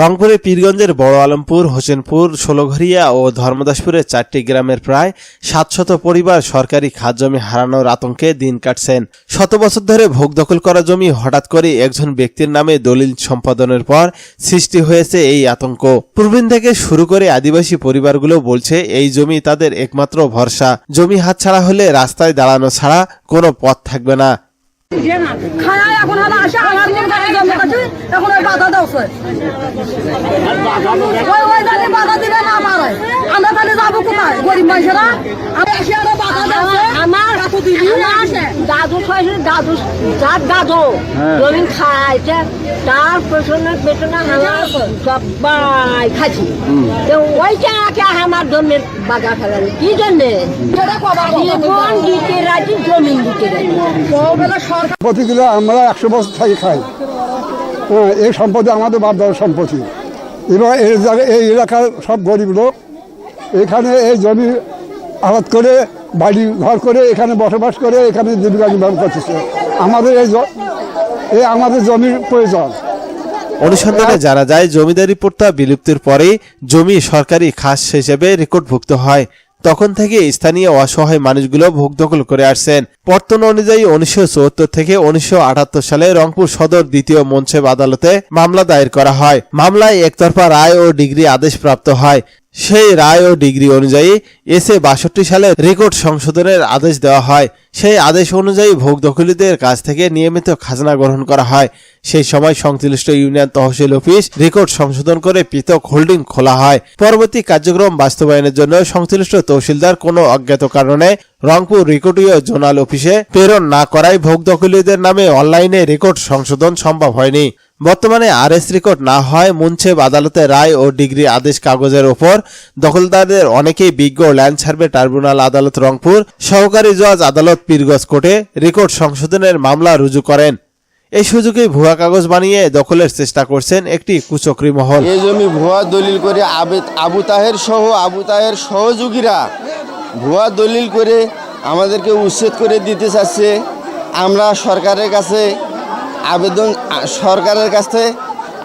রংপুরে পীরগঞ্জের বড় আলমপুর, হোসেনপুর, ষোলঘরিয়া ও ধর্মদাসপুরের চারটি গ্রামের প্রায় সাতশত পরিবার সরকারি খাত জমি হারানোর আতঙ্কে দিন কাটছেন। শত বছর ধরে ভোগ দখল করা জমি হঠাৎ করে একজন ব্যক্তির নামে দলিল সম্পাদনের পর সৃষ্টি হয়েছে এই আতঙ্ক। পূর্বিন থেকে শুরু করে আদিবাসী পরিবারগুলো বলছে, এই জমি তাদের একমাত্র ভরসা। জমি হাতছাড়া হলে রাস্তায় দাঁড়ানো ছাড়া কোনো পথ থাকবে না খায় এখন হলো আসে আমার মন কাছে জন্ম কাছে বাধা দাওছে ওই ওই জানি বাধা দিবে না আমার। আমরা তাহলে যাব কোথায়? গরিব মানুষেরা? আমি আসি আরও বাধা দাওছে আমার দাদু খাইছে দাদু যার দাদু জমিন খাইছে তার পেছনে পেছনে আমার সবাই খাইছি। তো ওই টাকা আমার জমির বাগা ফেলাল কি জন্যে? দিতে রাজি জমিন দিতে রাজি। সম্পত্তিগুলো আমরা একশো বছর থেকে খাই। হ্যাঁ এই সম্পত্তি আমাদের বাপ দাদার সম্পত্তি। এবার এই জায়গায় এই এলাকার সব গরিব লোক, এখানে এই জমি আবাদ করে, বাড়ি ঘর করে, এখানে বসবাস করে, এখানে জীবিকা নির্বাহ করতেছে। আমাদের এই এই আমাদের জমির প্রয়োজন। অনুসন্ধানে জানা যায়, জমিদারি প্রথা বিলুপ্তির পরেই জমি সরকারি খাস হিসেবে রেকর্ডভুক্ত হয়। তখন থেকে স্থানীয় অসহায় মানুষগুলো ভোগ দখল করে আসছেন। পর্তন অনুযায়ী উনিশশো চুয়াত্তর থেকে উনিশশো আটাত্তর সালে রংপুর সদর দ্বিতীয় মঞ্চেব আদালতে মামলা দায়ের করা হয়। মামলায় একতরফা রায় ও ডিগ্রি আদেশ প্রাপ্ত হয়। সেই রায় ও ডিগ্রি অনুযায়ী এসে বাষট্টি সালে রেকর্ড সংশোধনের আদেশ দেওয়া হয়। সেই আদেশ অনুযায়ী ভোগ দখলীদের কাছ থেকে নিয়মিত খাজনা গ্রহণ করা হয়। সেই সময় সংশ্লিষ্ট ইউনিয়ন তহসিল অফিস রেকর্ড সংশোধন করে পৃথক হোল্ডিং খোলা হয়। পরবর্তী কার্যক্রম বাস্তবায়নের জন্য সংশ্লিষ্ট তহসিলদার কোনো অজ্ঞাত কারণে রংপুর রেকর্ডীয় জোনাল অফিসে প্রেরণ না করায় ভোগ দখলীদের নামে অনলাইনে রেকর্ড সংশোধন সম্ভব হয়নি। বর্তমানে আরএস রেকর্ড না হয় মুনছেব আদালতে রায় ও ডিগ্রি আদেশ কাগজের ওপর। দখলদারদের অনেকেই বিজ্ঞ ল্যান্ড সার্ভে ট্রাইব্যুনাল আদালত রংপুর, সহকারী জজ আদালত পীরগঞ্জ কোর্টে রেকর্ড সংশোধনের মামলা রুজু করেন। এই সুযোগে ভুয়া কাগজ বানিয়ে দখলের চেষ্টা করছেন একটি কুচক্রী মহল। এই জমি ভুয়া দলিল করে আবে আবু তাহের সহ আবু তাহের সহযোগীরা ভুয়া দলিল করে আমাদেরকে উচ্ছেদ করে দিতে চাচ্ছে। আমরা সরকারের কাছে আবেদন সরকারের কাছে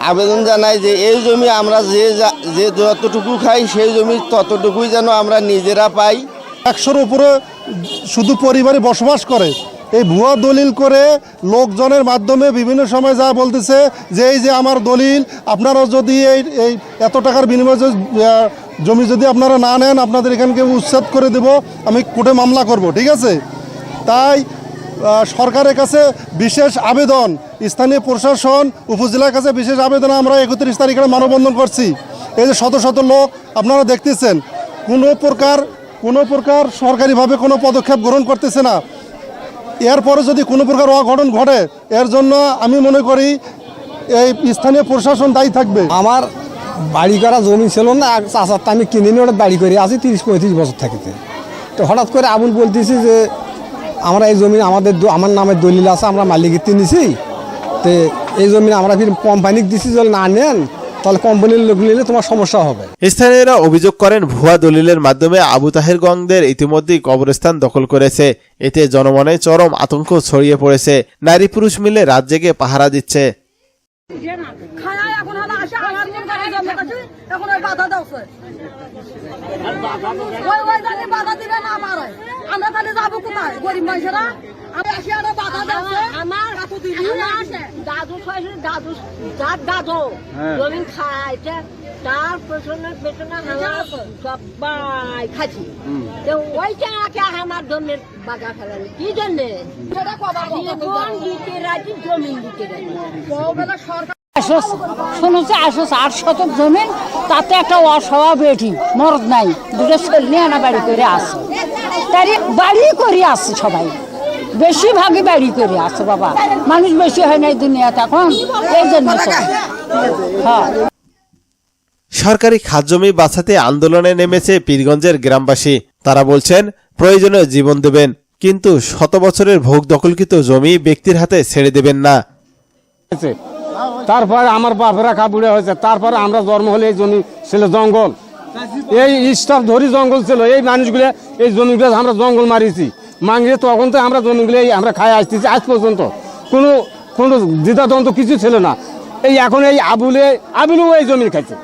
আবেদন জানাই যে এই জমি আমরা যে যা- যতটুকু খাই সেই জমি ততটুকুই যেন আমরা নিজেরা পাই। একশোর উপরে শুধু পরিবারে বসবাস করে, এই ভুয়া দলিল করে লোকজনের মাধ্যমে বিভিন্ন সময় যা বলতেছে যে এই যে আমার দলিল, আপনারা যদি এই এই এত টাকার বিনিময়ে জমি যদি আপনারা না নেন, আপনাদের এখানকে উচ্ছেদ করে দেব, আমি কোর্টে মামলা করব, ঠিক আছে? তাই সরকারের কাছে বিশেষ আবেদন, স্থানীয় প্রশাসন, উপজেলার কাছে বিশেষ আবেদন আমরা একত্রিশ তারিখে মানববন্ধন করছি। এই যে শত শত লোক, আপনারা দেখতেছেন, কোনো প্রকার কোনো প্রকার সরকারিভাবে কোনো পদক্ষেপ গ্রহণ করতেছে না। এরপরে যদি কোনো প্রকার অঘটন ঘটে, এর জন্য আমি মনে করি এই স্থানীয় প্রশাসন দায়ী থাকবে। আমার বাড়ি করা জমি ছিল না এক চাচারটা আমি কিনে নিয়ে বাড়ি করে আছি তিরিশ পঁয়ত্রিশ বছর থাকিতে। তো হঠাৎ করে আবুল বলতেছি যে আমরা এই জমি আমাদের দ- আমার নামে দলিল আছে আমরা মালিকিতে নিছি। তো এই জমি আমরা ফির কোম্পানিকে দিছি যদি না নেন তাহলে কোম্পানির লোক নিলে তোমার সমস্যা হবে। স্থানীয়রা অভিযোগ করেন ভুয়া দলিলের মাধ্যমে আবু তাহের গংদের ইতিমধ্যেই কবরস্থান দখল করেছে। এতে জনমনে চরম আতঙ্ক ছড়িয়ে পড়েছে। নারী পুরুষ মিলে রাত জেগে পাহারা দিচ্ছে। এখন ওই বাধা দাওছে। ওই ওই জানি বাধা দিবে না আমার। আমরা তাহলে যাব কোথায়? গরিব মানুষেরা? আমি আসি আরও বাধা দাওছে। আমার কাকু দিবি আমার দাদু দাদু যার দাদু। জমিন খাইছে তার পেছনে পেছনে আমার সবাই খাইছি। তো ওই আমার জমির বাগা ফেলাল। কি জন্যে? জীবন দিতে রাজি জমিন দিতে রাজি। সরকার সরকারি খাত জমি বাঁচাতে আন্দোলনে নেমেছে পীরগঞ্জের গ্রামবাসী। তারা বলছেন প্রয়োজনে জীবন দেবেন, কিন্তু শত বছরের ভোগ দখলকৃত জমি ব্যক্তির হাতে ছেড়ে দেবেন না। তারপরে আমার বাপেরা কাবুড়ে হয়েছে। তারপরে আমরা জন্ম হলে এই জমি ছিল জঙ্গল। এই স্টাফ ধরি জঙ্গল ছিল। এই মানুষগুলো, এই জমিগুলো আমরা জঙ্গল মারিছি। মাঙ্গিয়ে তখন তো আমরা জমিগুলো আমরা খাই আসতেছি, আজ পর্যন্ত। কোনো কোনো দ্বিধাদ্বন্দ্ব কিছু ছিল না। এই এখন এই আবুলে, আবুলও এই জমি খাইছে।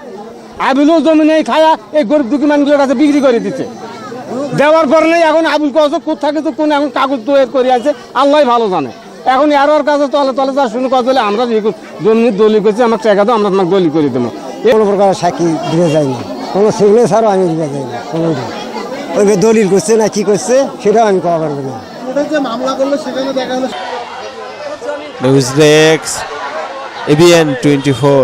আবুলও জমি নেই, খায়া এই গরিব দুঃখী মানুষগুলোর কাছে বিক্রি করে দিচ্ছে দেওয়ার পর নেই, এখন আবুল কত তো কোন এখন কাগজ তৈরি করে আছে আল্লাহ ভালো জানে। এখন এর কাছে তলে তলে যা শুনে কথা বলে আমরা জমি দলি করছি আমার টাকা দাও আমরা তোমাকে দলি করে দেবো। কোনো প্রকার সাক্ষী দিতে যাই না। কোনো সিগনেচারও আমি দিতে যাই না কোনো ওই দলিল করছে না কি করছে সেটাও আমি কওয়া পারব না। News desk ABN twenty four